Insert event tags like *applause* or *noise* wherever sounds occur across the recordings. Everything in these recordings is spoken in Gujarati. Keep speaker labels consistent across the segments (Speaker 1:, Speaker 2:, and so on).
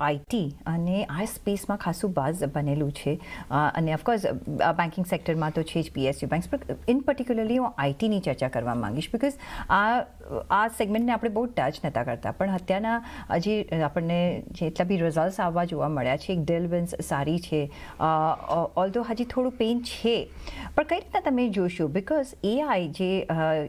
Speaker 1: આઈટી અને આ સ્પેસમાં ખાસું બાઝ બનેલું છે. અને ઓફકોર્સ બેન્કિંગ સેક્ટરમાં તો છે જ પીએસયુ બેંક્સ પણ ઇન પર્ટિક્યુલરલી હું આઈટીની ચર્ચા કરવા માંગીશ બિકોઝ આ આ સેગમેન્ટને આપણે બહુ ટચ નહોતા કરતા. પણ અત્યારના હજી આપણને જેટલા બી રિઝલ્ટ્સ આવવા જોવા મળ્યા છે, એક ડેલવન્સ સારી છે ઓલ્ધો હજી થોડું પેઇન છે. પણ કઈ રીતના તમે જોશો? બિકોઝ એઆઈ જે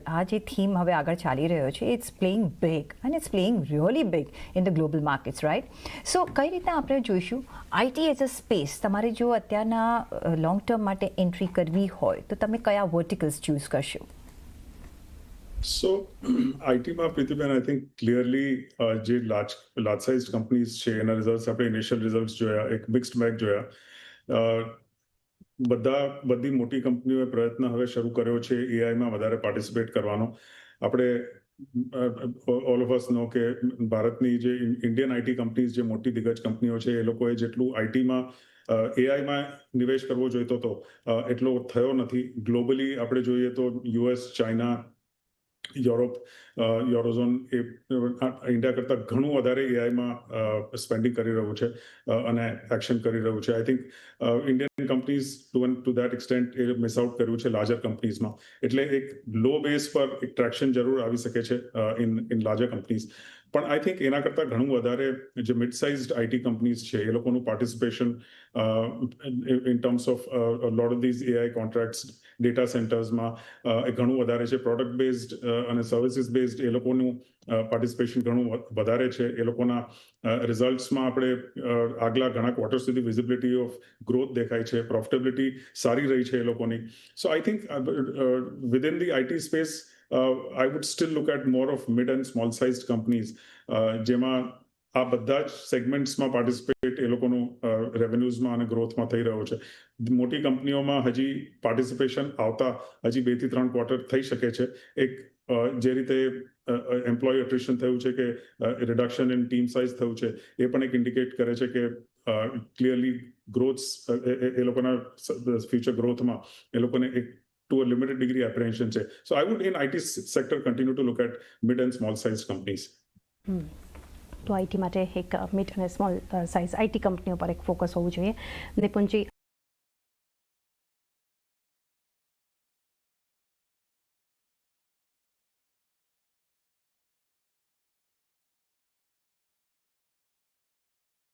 Speaker 1: આ જે થીમ હવે આગળ ચાલી રહ્યો છે ઇટ્સ પ્લેઇંગ બિગ અને it's playing really big in the global markets right so કઈ રીતે આપણે જોઈશું? આઈટી એઝ અ સ્પેસ તમારે જો અત્યારના લોંગ ટર્મ માટે એન્ટ્રી કરવી હોય, તો તમે કયા વર્ટિકલ્સ ચૂઝ કરશો?
Speaker 2: So આઈટીમાં *clears throat* Pritiben I think clearly જે લાર્જ લાર્જ સાઇઝ કંપનીઝ છે, એના રિઝલ્ટ આપણે ઇનિશિયલ રિઝલ્ટ જોયા, એક મિક્સ્ડ બેગ જોયા. બધા, બધી મોટી કંપનીઓએ પ્રયત્ન હવે શરૂ કર્યો છે એઆઈમાં વધારે પાર્ટિસિપેટ કરવાનો. આપણે ઓલ ઓફ અસ નો કે ભારતની જે ઇન્ડિયન આઈટી કંપનીઝ જે મોટી દિગ્ગજ કંપનીઓ છે, એ લોકોએ જેટલું આઈટીમાં એઆઈમાં નિવેશ કરવો જોઈતો હતો એટલો થયો નથી. ગ્લોબલી આપણે જોઈએ તો યુએસ ચાઇના યુરોપ યુરોઝોન એ ઇન્ડિયા કરતાં ઘણું વધારે એઆઈમાં સ્પેન્ડિંગ કરી રહ્યું છે અને એક્શન કરી રહ્યું છે. I think Indian companies to to that extent A miss out કર્યું છે લાર્જર કંપનીઝમાં એટલે એક લો બેઝ પર એક ટ્રેક્શન જરૂર આવી શકે છે ઇન ઇન લાર્જર કંપનીઝ પણ આઈ થિંક એના કરતાં ઘણું વધારે જે મિડ સાઇઝડ આઈટી કંપનીઝ છે, એ લોકોનું participation in terms of lot of these AI contracts data સેન્ટર્સમાં એ ઘણું વધારે છે. પ્રોડક્ટ બેઝડ અને સર્વિસીસ બેઝડ એ લોકોનું પાર્ટિસિપેશન ઘણું વધારે છે. એ લોકોના રિઝલ્ટ્સમાં આપણે આગલા ઘણા ક્વાર્ટર સુધી વિઝિબિલિટી ઓફ ગ્રોથ દેખાય છે. પ્રોફિટેબિલિટી સારી રહી છે એ લોકોની. So I think within the IT space I would still look at more of mid and small size companies જેમાં આ બધા જ સેગમેન્ટ્સમાં પાર્ટિસિપેટ એ લોકોનું રેવન્યુઝમાં અને ગ્રોથમાં થઈ રહ્યો છે. મોટી કંપનીઓમાં હજી પાર્ટિસિપેશન આવતા હજી બેથી ત્રણ ક્વાર્ટર થઈ શકે છે. એક જે રીતે એમ્પ્લોય એટ્રિશન થયું છે કે રિડક્શન ઇન ટીમ સાઇઝ થયું છે, એ પણ એક ઇન્ડિકેટ કરે છે કે ક્લિયરલી ગ્રોથ એ લોકોના ફ્યુચર ગ્રોથમાં એ લોકોને એક to a limited degree apprehension છે so I would in IT sector continue to look at mid and small size companies
Speaker 3: તો આઈટી માટે એક મિડ અને સ્મોલ સાઇઝ આઈટી કંપનીઓ પર એક ફોકસ હોવું જોઈએ નિપુણજી